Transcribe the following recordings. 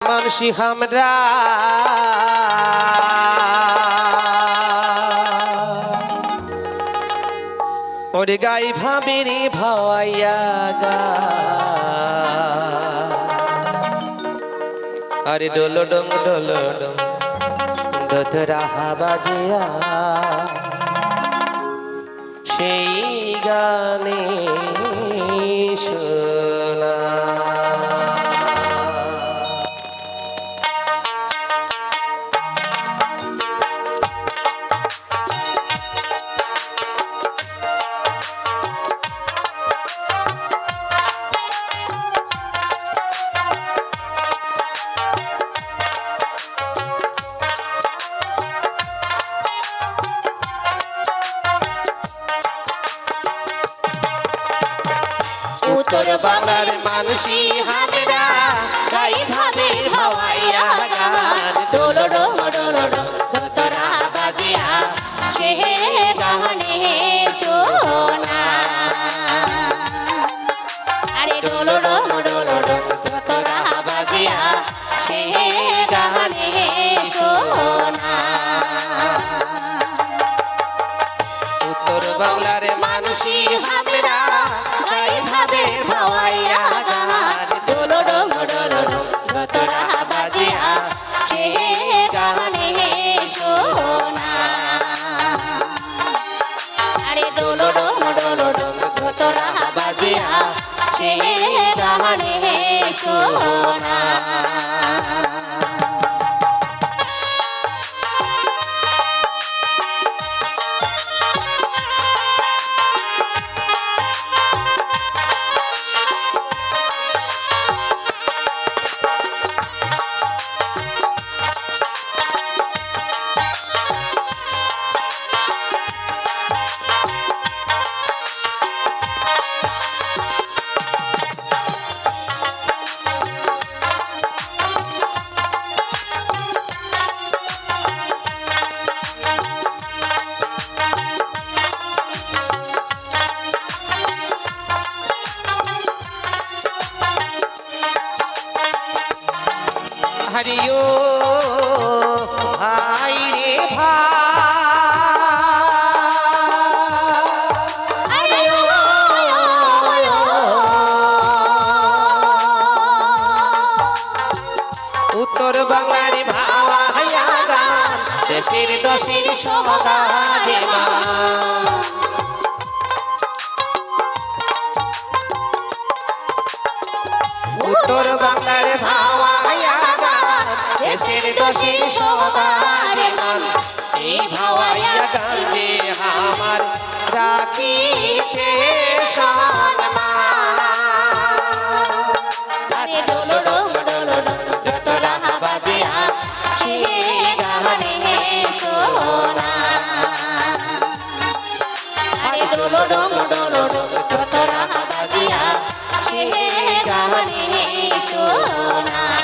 মানসি হামরা ওরে গাই ভাবিনি ভাওয়াইয়া গা। আরে ডোলো ডং ডোলো ডং দোতরা বাজিয়া সেই গানে শোনা। বাংলার মানুষই হামরা গাই ভাবের ভাওয়াইয়া গান ডোলো ডোলো ডোলো দোতরা বাজিয়া সে গানে সোনা আরে ডোলো ডোলো ডোলো বাজিয়া গানে উত্তর বাংলার মানুষই সোনা দেশের দশের সমাধানে মা। উত্তর বাংলার ভাওয়াইয়া গান দেশের দশের সমাধানে মান এই ভাওয়াইয়া গান আমার রাখিছে সম্মান সে গানে সোনা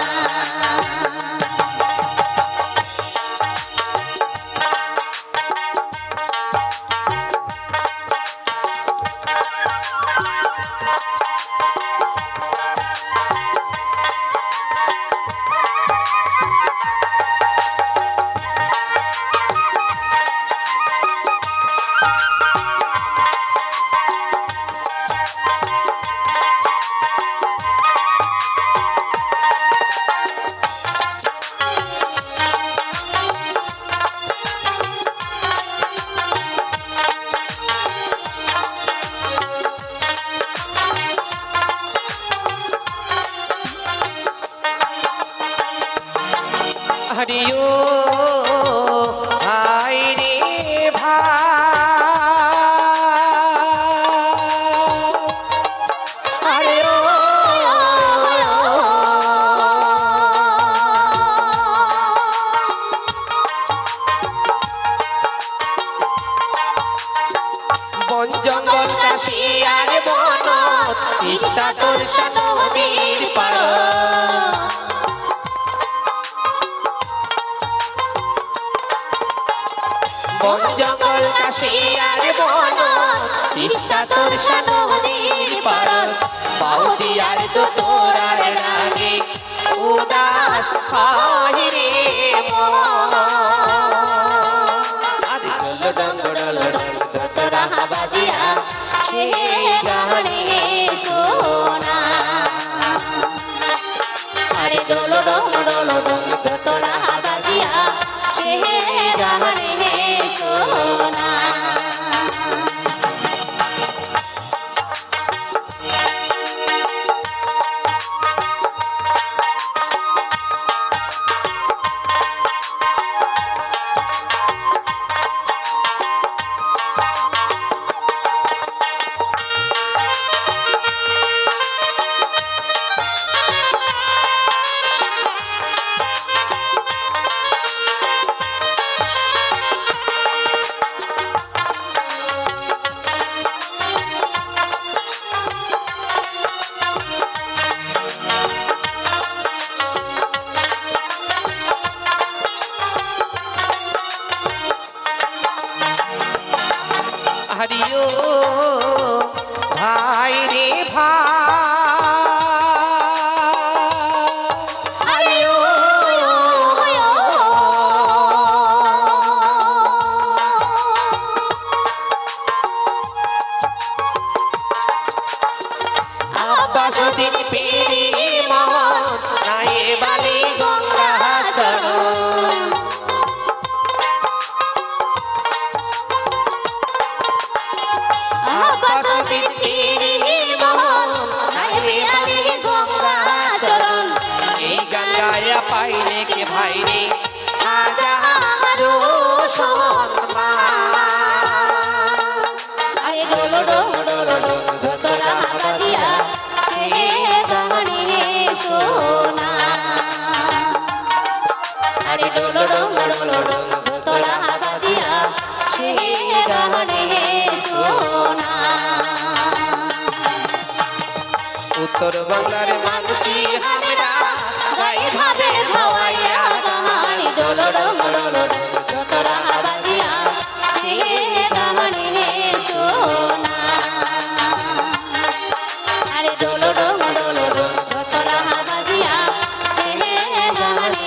হরিও ভাই। রে ভাই আরে ও। বন তিস্তা তোর নদীর পাড়। বন জঙ্গল কাশি আর বন তিস্তা তোর নদীর পাড় বাউদি আর তো তোরার লাগে উদাস হয় রে মন আরে ডোলো ডোলো তোরা বাজিয়া সে গানে সোনা আরে ডোলো ডোলো ডোম তোরা বাজিয়া হরিও। ভাই রে ভাই উত্তর বাংলার মানুষই আমরা গাই ভাবে হাওয়াইয়া গাহানি ডোলো ডোম ডোলো ডোম তোরা বাজিয়া সে গানে সোনা। আরে ডোলো ডোম ডোলো ডোম তোরা বাজিয়া সে গানে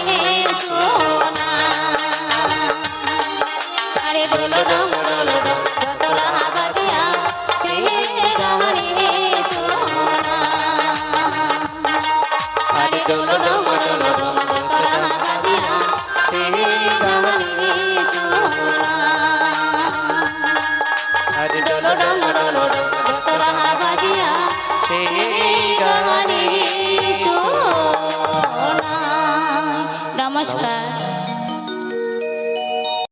সোনা। আরে ডোলো ডোম